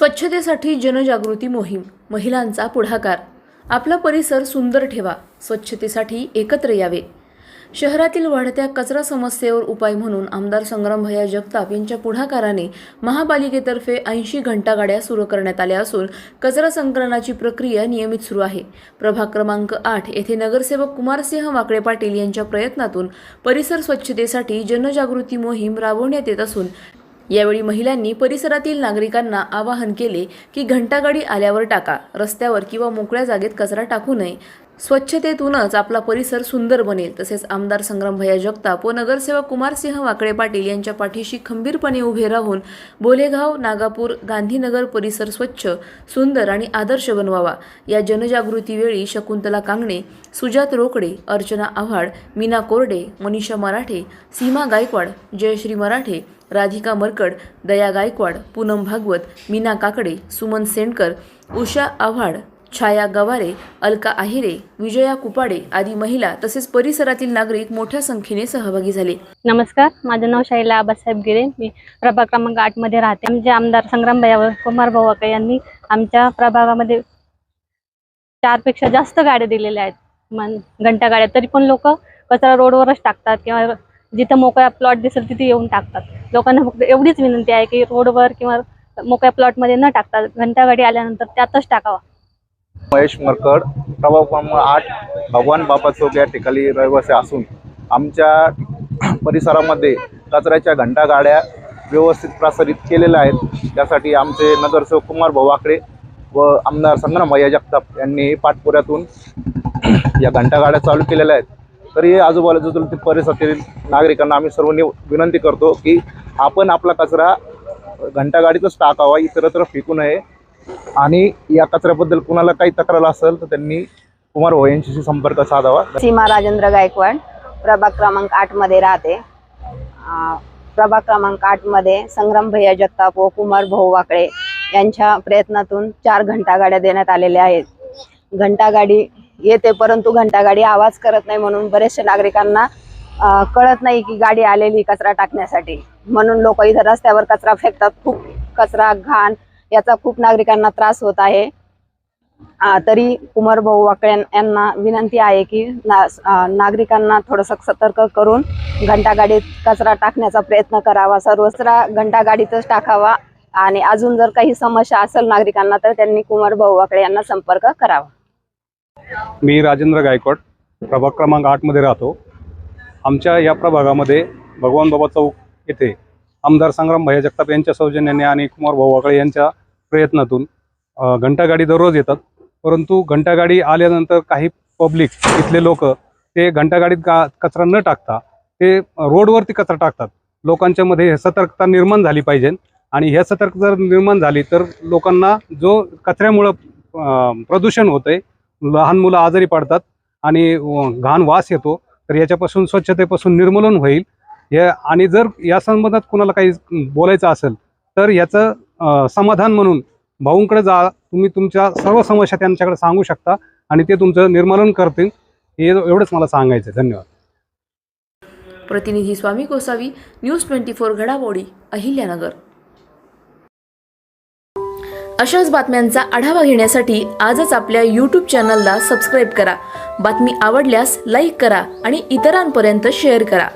स्वच्छतेसाठी जनजागृती मोहीम महिलांचा पुढाकार. आपला परिसर सुंदर ठेवा स्वच्छतेसाठी एकत्र यावे. शहरातील वाढत्या कचरा समस्येवर उपाय म्हणून आमदार संग्रामभैया जगताप यांच्या पुढाकाराने महापालिकेतर्फे ऐंशी घंटागाड्या सुरू करण्यात आल्या असून कचरा संकलनाची प्रक्रिया नियमित सुरू आहे. प्रभाग क्रमांक आठ येथे नगरसेवक कुमारसिंह वाकळे पाटील यांच्या प्रयत्नातून परिसर स्वच्छतेसाठी जनजागृती मोहीम राबवण्यात येत असून यावेळी महिलांनी परिसरातील नागरिकांना आवाहन केले की घंटागाडी आल्यावर टाका रस्त्यावर किंवा मोकळ्या जागेत कचरा टाकू नये. स्वच्छतेतूनच आपला परिसर सुंदर बनेल. तसेच आमदार संग्रामभैया जगताप व नगरसेवक कुमारसिंह वाकडे पाटील यांच्या पाठीशी खंबीरपणे उभे राहून बोलेगाव नागापूर गांधीनगर परिसर स्वच्छ सुंदर आणि आदर्श बनवावा. या जनजागृतीवेळी शकुंतला कांगणे सुजात रोकडे अर्चना आव्हाड मीना कोरडे मनीषा मराठे सीमा गायकवाड जयश्री मराठे राधिका मरकड दया गायकवाड पूनम भागवत मीना काकडे सुमन सेंडकर उषा आव्हाड छाया गवारे अलका आहिरे विजया कुपाडे आदी महिला तसेच परिसरातील नागरिक मोठ्या संख्येने सहभागी झाले. नमस्कार माझं नाव शैला आबासाहेब गिरे. मी प्रभाग क्रमांक आठमध्ये राहते. आमचे आमदार संग्रामभाई कुमार भावाके यांनी आमच्या प्रभागामध्ये चारपेक्षा जास्त गाड्या दिलेल्या आहेत. मन घंटा गाड्या. तरी पण लोक कचरा रोडवरच टाकतात किंवा जिथं मोकळा प्लॉट दिसेल तिथे येऊन टाकतात. लोकांना फक्त एवढीच विनंती आहे की रोडवर किंवा मोकळ्या प्लॉटमध्ये न टाकता घंटा गाडी आल्यानंतर त्यातच टाकावा. महेश मरकड प्रभाव क्रमांक आठ भगवान बाबा चौक या ठिकाणी रहिवासी असून आमच्या परिसरामध्ये कचऱ्याच्या घंटा गाड्या व्यवस्थित प्रसारित केलेल्या आहेत. त्यासाठी आमचे नगरसेवक कुमार भाऊ वाकडे व आमदार संग्रामभैया जगताप यांनी पाठपुऱ्यातून या घंटागाड्या चालू केलेल्या आहेत. तरी आजूबाजूतील परिसरातील नागरिकांना आम्ही सर्व विनंती करतो की आपण आपला कचरा घंटागाडीतच टाकावा इतरत्र फेकू नये. आणि या कचऱ्याबद्दल कुणाला काही तक्रार असेल तर त्यांनी कुमार भाऊ यांच्याशी संपर्क साधावा. सीमा राजेंद्र गायकवाड प्रभाग क्रमांक आठमध्ये राहते. अं, प्रभाग क्रमांक आठमध्ये संग्राम भैया जगताप व कुमार भाऊ वाकळे यांच्या प्रयत्नातून चार घंटा गाड्या देण्यात आलेल्या आहेत. घंटागाडी येते परंतु घंटागाडी आवाज करत नाही म्हणून बरेचशे नागरिकांना अं, कळत नाही की गाडी आलेली कचरा टाकण्यासाठी. म्हणून लोक इथं रस्त्यावर कचरा फेकतात. खूप कचरा घाण याचा खूप नागरिकांना त्रास होत आहे. तरी कुमार भाऊ वाकळे यांना विनंती आहे की ना नागरिकांना थोडंसं सतर्क करून घंटागाडीत कचरा टाकण्याचा प्रयत्न करावा सर्व कचरा घंटागाडीतच टाकावा आणि अजून जर काही समस्या असेल नागरिकांना तर त्यांनी कुमार भाऊ वाकळे यांना संपर्क करावा. मी राजेंद्र गायकवाड प्रभाग क्रमांक आठमध्ये राहतो. आमच्या या प्रभागामध्ये भगवान बाबा चौक येथे आमदार संग्राम भैया जगताप यांच्या सौजन्याने आणि कुमार भाऊ वाकळे यांच्या प्रयत्नातून घंटागाडी दररोज येतात. परंतु घंटागाडी आल्यानंतर काही पब्लिक इथले लोक ते घंटागाडीत गा कचरा न टाकता ते रोडवरती कचरा टाकतात. लोकांच्या मध्ये सतर्कता निर्माण झाली पाहिजे. आणि ह्या सतर्कता जर निर्माण झाली तर लोकांना जो कचऱ्यामुळं प्रदूषण होतंय लहान मुलं आजारी पडतात आणि घाण वास येतो तर याच्यापासून स्वच्छतेपासून निर्मूलन होईल. या आणि जर या संबंधात कुणाला काही बोलायचं असेल तर याचं समाधान म्हणून भाऊंकडे जा तुम्ही तुमच्या सर्व समस्या त्यांच्याकडे सांगू शकता आणि ते तुमचं निर्मलन करतील. हे एवढंच मला सांगायचं धन्यवाद. प्रतिनिधी Swami Gosavi news twenty four घडामोडी अहिल्यानगर. अशाच बातम्यांचा आढावा घेण्यासाठी आजच आपल्या यूट्यूब चॅनलला सबस्क्राईब करा. बातमी आवडल्यास लाईक करा आणि इतरांपर्यंत शेअर करा.